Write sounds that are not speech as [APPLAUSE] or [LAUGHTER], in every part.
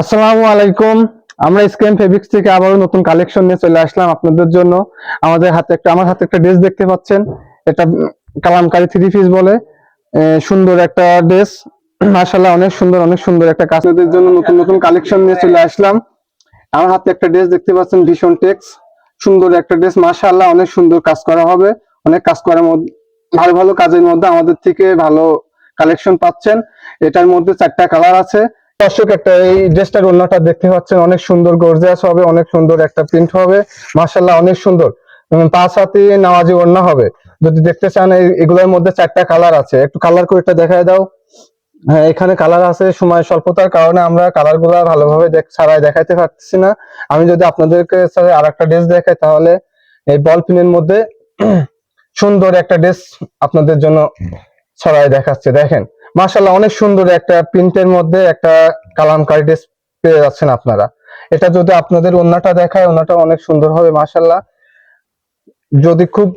আসসালামু আলাইকুম। আমরা স্ক্যাম ফেব্রিক্স থেকে আবারও নতুন কালেকশন নিয়ে চলে আসলাম আপনাদের জন্য। আমাদের হাতে একটা আমার হাতে একটা ড্রেস দেখতে পাচ্ছেন। এটা কালামকারী থ্রি পিস বলে। সুন্দর একটা ড্রেস মাশাআল্লাহ, অনেক সুন্দর অনেক সুন্দর একটা কাস্টমারদের জন্য নতুন নতুন কালেকশন নিয়ে চলে আসলাম। আমার হাতে একটা ড্রেস দেখতে পাচ্ছেন ভীষণ টেক্স সুন্দর একটা ড্রেস মাশাআল্লাহ, অনেক সুন্দর কাজ করা হবে। অনেক কাজ করার মধ্যে ভালো ভালো কাজের মধ্যে আমাদের থেকে ভালো কালেকশন পাচ্ছেন। এটার মধ্যে চারটা কালার আছে। দর্শক, একটা এই ড্রেসটার ওড়নাটা দেখতে পাচ্ছেন, অনেক সুন্দর গর্জিয়াস হবে, অনেক সুন্দর একটা প্রিন্ট হবে। মাশাআল্লাহ, অনেক সুন্দর। পাঁচ হাতে নামাজি ওড়না হবে। যদি দেখতে চান এগুলোর মধ্যে চারটা কালার আছে। একটু কালার করে এটা দেখায় দাও। হ্যাঁ এখানে কালার আছে সময় স্বল্পতার কারণে আমরা কালারগুলা ভালোভাবে ছাড়াই দেখাইতে পারতেছি না। আমি যদি আপনাদেরকে স্যার আর একটা ড্রেস দেখাই, তাহলে এই বল পিনের মধ্যে [CLEARS THROAT] সুন্দর একটা ড্রেস আপনাদের জন্য ছড়াই দেখাচ্ছে। দেখেন মাশাল্লাহ অনেক সুন্দর একটা প্রিন্টের মধ্যে একটা কালামকারী ড্রেস পেয়ে যাচ্ছেন আপনারা। এটা যদি আপনাদের ওন্নাটা দেখায়, ওন্নাটা অনেক সুন্দর হবে মাশাল্লাহ যদি খুব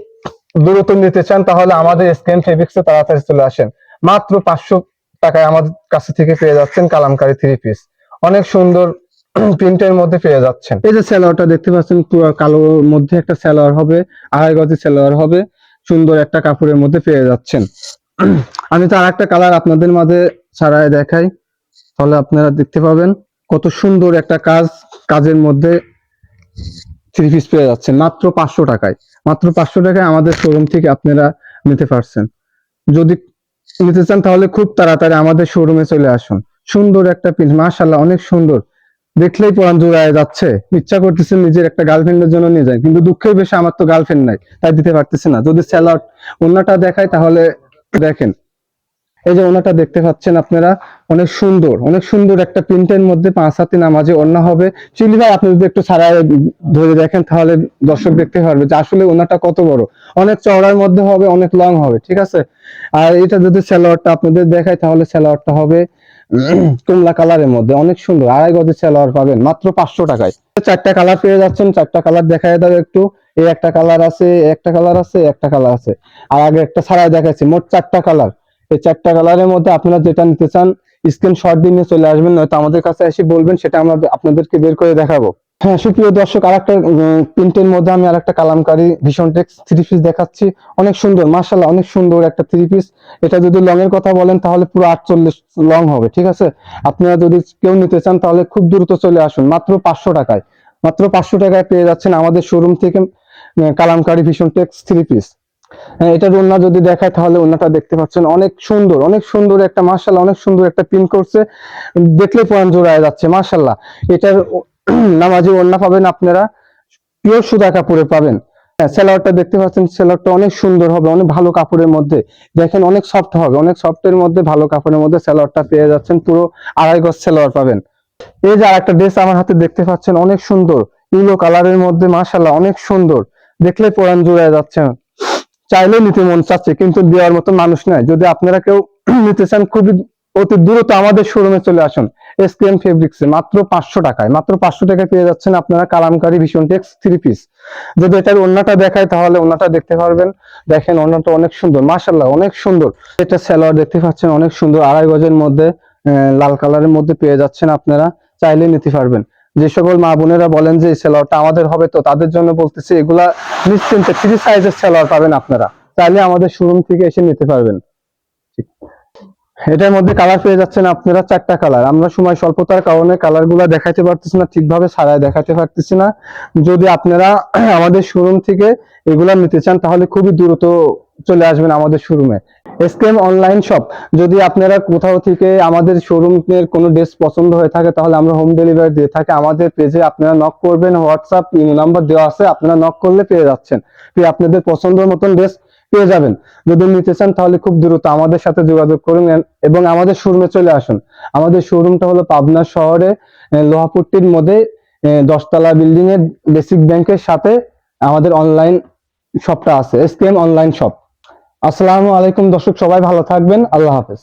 দ্রুত নিতে চান, তাহলে আমাদের স্ক্যান ফেব্রিক্সে তাড়াতাড়ি চলে আসেন। মাত্র পাঁচশো টাকায় আমাদের কাছে থেকে পেয়ে যাচ্ছেন কালামকারী থ্রি পিস। অনেক সুন্দর প্রিন্টের মধ্যে পেয়ে যাচ্ছেন। এই যে স্যালোয়ারটা দেখতে পাচ্ছেন, পুরো কালোর মধ্যে একটা স্যালোয়ার হবে, আড়াই গজি স্যালোয়ার হবে, সুন্দর একটা কাপড়ের মধ্যে পেয়ে যাচ্ছেন। [CLEARS THROAT] আমি তো একটা কালার আপনাদের মাঝে ছাড়াই দেখাই। তাহলে আপনারা দেখতে পাবেন কত সুন্দর একটা কাজ, কাজের মধ্যে থ্রি পিস পেয়ে যাচ্ছেন। মাত্র পাঁচশো টাকায়। মাত্র পাঁচশো টাকায় আমাদের শোরুম থেকে আপনারা নিতে পারছেন। যদি নিতে চান তাহলে খুব তাড়াতাড়ি আমাদের শোরুমে চলে আসুন। সুন্দর একটা পিস মাশাল্লাহ অনেক সুন্দর। দেখলেই পরান জোড়ায় যাচ্ছে। ইচ্ছা করতেছে নিজের একটা গার্লফ্রেন্ডের জন্য নিয়ে যায়। কিন্তু দুঃখের বেশি আমার তো গার্লফ্রেন্ড নাই, তাই দিতে পারতেছে না। যদি স্যালাড অন্যটা দেখায় তাহলে দেখেন, এই যে ওনাটা দেখতে পাচ্ছেন আপনারা, অনেক সুন্দর অনেক সুন্দর একটা প্রিন্টের মধ্যে পাঁচ হাতে নামাজে অন্য হবে। চিলি ভাই, আপনি যদি একটু ছাড়া ধরে দেখেন, তাহলে দর্শক দেখতে পারবে যে আসলে ওনাটা কত বড়। অনেক চওড়ার মধ্যে হবে, অনেক লং হবে, ঠিক আছে? আর এটা যদি স্যালোয়ারটা আপনাদের দেখায় তাহলে স্যালোয়ারটা হবে কমলা কালারের মধ্যে, অনেক সুন্দর। আড়াই গজের স্যালোয়ার পাবেন, মাত্র পাঁচশো টাকায়। চারটা কালার পেয়ে যাচ্ছেন, চারটা কালার দেখায় দাও একটু। এই একটা কালার আছে একটা কালার আছে একটা কালার আছে। আর আগে একটা ছাড়াই দেখাচ্ছি মোট চারটা কালার এই চারটা কালারের মধ্যে আপনারা যেটা নিতে চান স্ক্রিন শট দিয়ে নিয়ে চলে আসবেন, নয়তো আমাদের কাছে এসে বলবেন, সেটা আমরা আপনাদেরকে বের করে দেখাবো। হ্যাঁ সুপ্রিয় দর্শক, আরেকটা প্রিন্টের মধ্যে আমি আরেকটা কালামকারী ভীষণ টেক্স থ্রি পিস দেখাচ্ছি। অনেক সুন্দর মার্শাল্লাহ অনেক সুন্দর একটা থ্রি পিস এটা যদি লং এর কথা বলেন, তাহলে পুরো আটচল্লিশ লং হবে, ঠিক আছে? আপনারা যদি কেউ নিতে চান, তাহলে খুব দ্রুত চলে আসুন, মাত্র পাঁচশো টাকায়। মাত্র পাঁচশো টাকায় পেয়ে যাচ্ছেন আমাদের শোরুম থেকে কালামকারী ভীষণ টেক্স থ্রি পিস হ্যাঁ এটার ওন্না যদি দেখায় তাহলে ওন্নাটা দেখতে পাচ্ছেন অনেক সুন্দর অনেক সুন্দর একটা মার্শাল্লাহ অনেক সুন্দর একটা পিন করছে। দেখলে পরান জোড়ায় যাচ্ছে মার্শাল্লাহ এটার [CLEARS THROAT] নামাজি ওন্না পাবেন আপনারা পিওর সুদা কাপড়ে পাবেন। সেলারটা দেখতে পাচ্ছেন সেলারটা অনেক সুন্দর হবে, অনেক ভালো কাপড়ের মধ্যে। দেখেন অনেক সফট হবে, অনেক সফটের মধ্যে, ভালো কাপড়ের মধ্যে সেলারটা পেয়ে যাচ্ছেন, পুরো আড়াই গজ সেলার পাবেন। এই যে আরেকটা ড্রেস আমার হাতে দেখতে পাচ্ছেন, অনেক সুন্দর, ইউলো কালারের মধ্যে মাশাল্লাহ অনেক সুন্দর। দেখলে পরান জুড়ে যাচ্ছে। না চাইলে নিতে মন চাচ্ছে, কিন্তু দেওয়ার মতো মানুষ নাই। যদি আপনারা কেউ [CLEARS THROAT] নিতে চান, খুবই অতি দ্রুত আমাদের শোরুমে চলে আসুন। এসকেএম ফেব্রিক্সে মাত্র পাঁচশো টাকায়। মাত্র পাঁচশো টাকায় পেয়ে যাচ্ছেন আপনারা কালামকারী ভীষণ টেক্স থ্রি পিস যদি এটার ওন্নাটা দেখায়, তাহলে ওন্নাটা দেখতে পারবেন। দেখেন ওন্নাটা অনেক সুন্দর মাশাল্লাহ অনেক সুন্দর। এটা স্যালোয়ার দেখতে পাচ্ছেন, অনেক সুন্দর, আড়াই গজের মধ্যে লাল কালারের মধ্যে পেয়ে যাচ্ছেন আপনারা। চাইলে নিতে পারবেন। যে সকল মা বোনেরা বলেন যে এই সেলোয়ারটা আমাদের হবে, তো তাদের জন্য বলতেছি, এগুলা নিশ্চিন্তে ফ্রি সাইজের সেলোয়ার পাবেন আপনারা। চাইলে আমাদের শোরুম থেকে এসে নিতে পারবেন। এটার মধ্যে কালার পেয়ে যাচ্ছেন আপনারা চারটা কালার আমরা সময় স্বল্পতার কারণে কালারগুলা দেখাতে পারতেছি না, ঠিকভাবে সারায় দেখাতে পারতেছি না। যদি আপনারা আমাদের শোরুম থেকে এগুলা নিতে চান, তাহলে খুবই দ্রুত চলে আসবেন আমাদের শোরুমে এসকেএম অনলাইন শপ যদি আপনারা কোথাও থেকে আমাদের শোরুমের কোনো ড্রেস পছন্দ হয়ে থাকে তাহলে আমরা হোম ডেলিভারি দিয়ে থাকি। আমাদের পেজে আপনারা নক করবেন হোয়াটসঅ্যাপ নাম্বার দেওয়া আছে আপনারা নক করলে পেয়ে যাচ্ছেন। পেয়ে আপনাদের পছন্দের মতন ড্রেস পেয়ে যাবেন। যদি নিতে চান তাহলে খুব দ্রুত আমাদের সাথে যোগাযোগ করুন এবং আমাদের শোরুমে চলে আসুন। আমাদের শোরুমটা হলো পাবনা শহরে আহ, লোহাপুট্টির মধ্যে দশতলা বিল্ডিং এর বেসিক ব্যাংকের সাথে আমাদের অনলাইন শপটা আছে এসকেএম অনলাইন শপ আসসালামু আলাইকুম দর্শক সবাই ভালো থাকবেন। আল্লাহ হাফেজ।